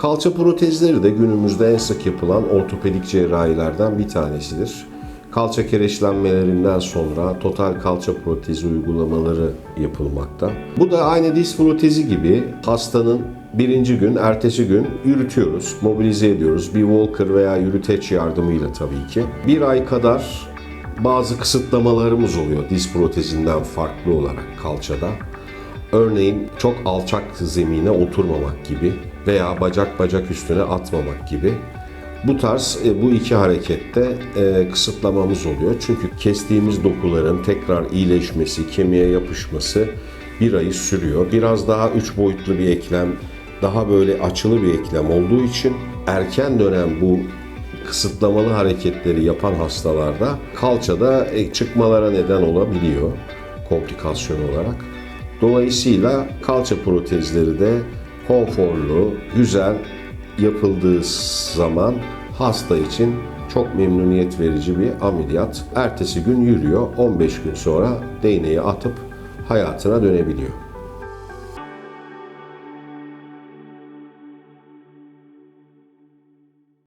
Kalça protezleri de günümüzde en sık yapılan ortopedik cerrahilerden bir tanesidir. Kalça kireçlenmelerinden sonra total kalça protezi uygulamaları yapılmakta. Bu da aynı diz protezi gibi hastanın birinci gün, ertesi gün yürütüyoruz, mobilize ediyoruz. Bir walker veya yürüteç yardımıyla tabii ki. Bir ay kadar bazı kısıtlamalarımız oluyor diz protezinden farklı olarak kalçada. Örneğin çok alçak zemine oturmamak gibi veya bacak bacak üstüne atmamak gibi. Bu tarz e, bu iki harekette e, kısıtlamamız oluyor. Çünkü kestiğimiz dokuların tekrar iyileşmesi, kemiğe yapışması bir ayı sürüyor. Biraz daha üç boyutlu bir eklem, daha böyle açılı bir eklem olduğu için erken dönem bu kısıtlamalı hareketleri yapan hastalarda kalçada e, çıkmalara neden olabiliyor komplikasyon olarak. Dolayısıyla kalça protezleri de konforlu, güzel yapıldığı zaman hasta için çok memnuniyet verici bir ameliyat. Ertesi gün yürüyor, 15 gün sonra değneği atıp hayatına dönebiliyor.